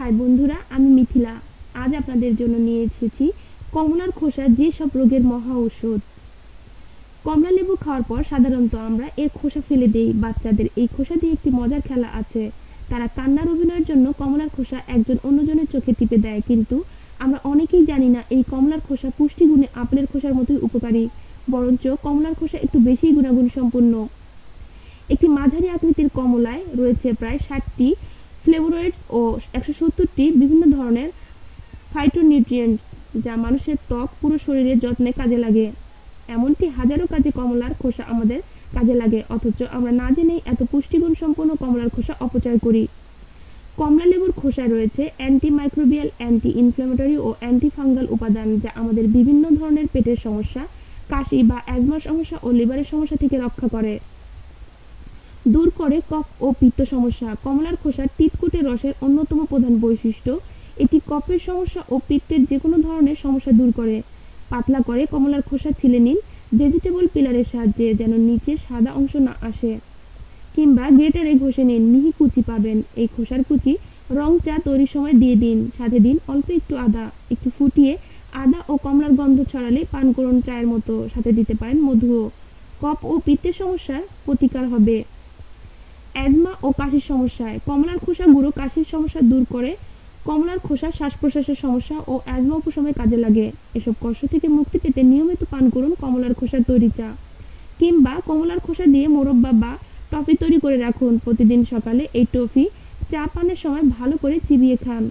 High বন্ধুরা, আমি মিথিলা। আজ আপনাদের জন্য নিয়ে এসেছি কমলার খোসা যেসব রোগের মহা ঔষধ। কমলা লেবু খাওয়ার পর সাধারণত আমরা এর খোসা ফেলে দেই। বাচ্চাদের এই খোসা দিয়ে একটি মজার খেলা আছে। তারা কান্নার অভিনয়ের জন্য কমলার খোসা একজন অন্যজনের চোখে টিপে দেয়। কিন্তু আমরা অনেকেই জানি না এই কমলার খোসা পুষ্টিগুণে আপেলের খোসার মতোই উপকারী। বরঞ্চ কমলার খোসা একটু বেশি গুণাগুণ সম্পন্ন একটি মাঝারি আকৃতির কমলায় রয়েছে প্রায় ষাটটি ফ্লেভোনয়েডস ও একশো সত্তরটি বিভিন্ন ধরনের ফাইটোনিউট্রিয়েন্টস যা মানুষের ত্বক, পুরো শরীরের যত্নে কাজে লাগে। এমনকি হাজারো কাজে কমলার খোসা আমাদের কাজে লাগে, অথচ আমরা না জেনেই এত পুষ্টিগুণ সম্পন্ন কমলার খোসা অপচয় করি। কমলা লেবুর খোসায় রয়েছে অ্যান্টিমাইক্রোবিয়াল অ্যান্টি ইনফ্ল্যামেটরি ও অ্যান্টি ফাঙ্গাল উপাদান যা আমাদের বিভিন্ন ধরনের পেটের সমস্যা, কাশি বা অ্যাজমার সমস্যা ও লিভারের সমস্যা থেকে রক্ষা করে। দূর করে কফ ও পিত্ত সমস্যা। কমলার খোসার তিতকুটে রসের অন্যতম প্রধান বৈশিষ্ট্য। এটি কফের সমস্যা ও পিত্তের যে কোনো ধরনের সমস্যা দূর করে। পাতলা করে কমলার খোসা ছিলে নিন। ভেজিটেবল পিলারের সাহায্যে যেন নিচে সাদা অংশ না আসে। কিংবা গ্রেটারে ঘষে নিন। মিহি কুচি পাবেন। এই খোসার কুচি রং চা তৈরির সময় দিয়ে দিন। সাথে দিন অল্প একটু আদা। একটু ফুটিয়ে আদা ও কমলার গন্ধ ছড়ালে পান করুন চায়ের মতো। সাথে দিতে পারেন মধুও। কফ ও পিত্তের সমস্যার প্রতিকার হবে। অ্যাজমা ও কাশির সমস্যায়। কমলার খোসা গুঁড়ো কাশির সমস্যা দূর করে। কমলার খোসা শ্বাস প্রশ্বাসের সমস্যা ও অ্যাজমা উপশমে কাজে লাগে। এসব কষ্ট থেকে মুক্তি পেতে নিয়মিত পান করুন কমলার খোসার তৈরি চা। কিংবা কমলার খোসা দিয়ে মোরব্বা বা টফি তৈরি করে রাখুন। প্রতিদিন সকালে এই টফি চা পানের সময় ভালো করে চিবিয়ে খান।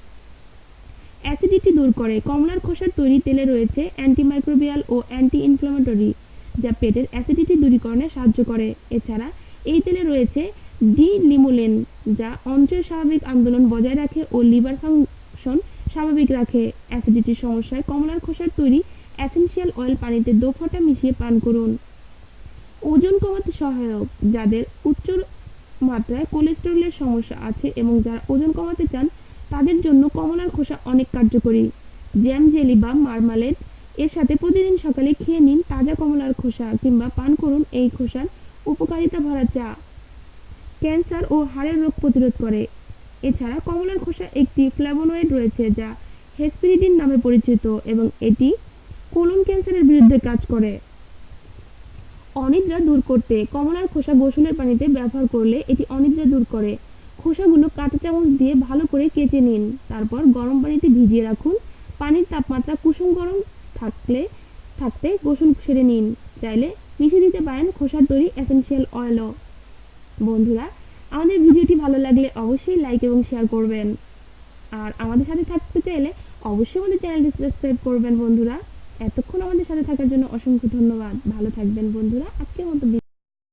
অ্যাসিডিটি দূর করে। কমলার খোসার তৈরি তেলে রয়েছে অ্যান্টিমাইক্রোবিয়াল ও অ্যান্টি ইনফ্লামেটরি যা পেটের অ্যাসিডিটি দূরীকরণে সাহায্য করে। এছাড়া এই তেলে রয়েছে ডি লিমোলেন, যা অন্ত্রের স্বাভাবিক আন্দোলন বজায় রাখে ও লিভার ফাংশন স্বাভাবিক রাখে। অ্যাসিডিটির সমস্যায় কমলার খোসার তৈরি অ্যাসেনশিয়াল অয়েল পানিতে দো ফোঁটা মিশিয়ে পান করুন। ওজন কমাতে সহায়ক, যাদের উচ্চ মাত্রায় কোলেস্টেরলের সমস্যা আছে এবং যারা ওজন কমাতে চান, তাদের জন্য কমলার খোসা অনেক কার্যকরী। জ্যাম জেলি বা মার্মালেড এর সাথে প্রতিদিন সকালে খেয়ে নিন তাজা কমলার খোসা কিংবা পান করুন এই খোসার উপকারিতা ভরা চা। ক্যান্সার ও হাড়ের রোগ প্রতিরোধ করে। এছাড়া কমলার খোসা একটি ফ্ল্যাভোনয়েড রয়েছে যা হেসপিরিডিন নামে পরিচিত এবং এটি কোলন ক্যান্সারের বিরুদ্ধে কাজ করে। অনিদ্রা দূর করতে কমলার খোসা গোসলের পানিতে ব্যবহার করলে এটি অনিদ্রা দূর করে। খোসাগুলো কাঁচা চামচ দিয়ে ভালো করে কেচে নিন। তারপর গরম পানিতে ভিজিয়ে রাখুন। পানির তাপমাত্রা কুসুম গরম থাকলে, থাকতে গোসল সেরে নিন। চাইলে মিশিয়ে দিতে পারেন খোসার তৈরি এসেনশিয়াল অয়েলও। বন্ধুরা, আমাদের ভিডিওটি ভালো লাগলে অবশ্যই লাইক এবং শেয়ার করবেন। আর আমাদের সাথে থাকতে চাইলে অবশ্যই আমাদের চ্যানেলটি সাবস্ক্রাইব করবেন বন্ধুরা। এতক্ষণ আমাদের সাথে থাকার জন্য অসংখ্য ধন্যবাদ। ভালো থাকবেন বন্ধুরা। আজকের মতো